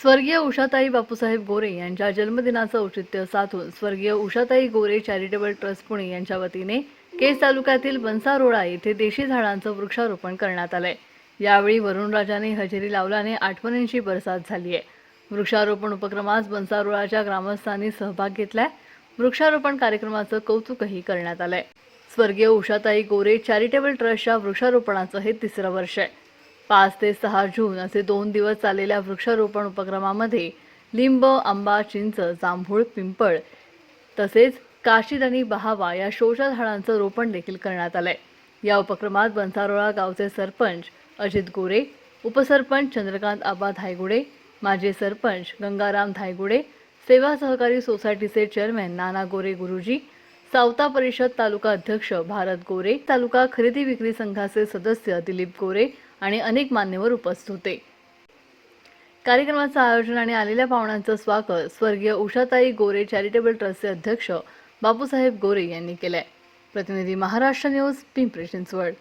स्वर्गीय उषाताई बापूसाहेब गोरे यांच्या जन्मदिनाचं औचित्य साधून स्वर्गीय उषाताई गोरे चॅरिटेबल ट्रस्ट पुणे यांच्या वतीने केज तालुक्यातील बनसारोळा येथे देशी झाडांचं वृक्षारोपण करण्यात आलंय. यावेळी वरुणराजाने हजेरी लावल्याने आठवणींची बरसात झाली आहे. वृक्षारोपण उपक्रमास बनसारोळाच्या ग्रामस्थांनी सहभाग घेतलाय. वृक्षारोपण कार्यक्रमाचं कौतुकही करण्यात आलंय. स्वर्गीय उषाताई गोरे चॅरिटेबल ट्रस्टच्या वृक्षारोपणाचं हे तिसरं वर्ष आहे. पाच ते सहा जून असे दोन दिवस चाललेल्या वृक्षारोपण उपक्रमामध्ये लिंब आंबा चिंच जांभूळ पिंपळ तसेच काशीद आणि बहावा या शोषा झाडांचं रोपण देखील करण्यात आलंय. या उपक्रमात बनसारोळा गावचे सरपंच अजित गोरे उपसरपंच चंद्रकांत आबा धायगुडे माजी सरपंच गंगाराम धायगुडे सेवा सहकारी सोसायटीचे चेअरमॅन नाना गोरे गुरुजी सावता परिषद तालुका अध्यक्ष भारत गोरे तालुका खरेदी विक्री संघाचे सदस्य दिलीप गोरे आणि अनेक मान्यवर उपस्थित होते. कार्यक्रमाचं आयोजन आणि आलेल्या पाहुण्यांचं स्वागत स्वर्गीय उषाताई गोरे चॅरिटेबल ट्रस्टचे अध्यक्ष बापूसाहेब गोरे यांनी केलंय. प्रतिनिधी महाराष्ट्र न्यूज पिंपरी चिंचवड.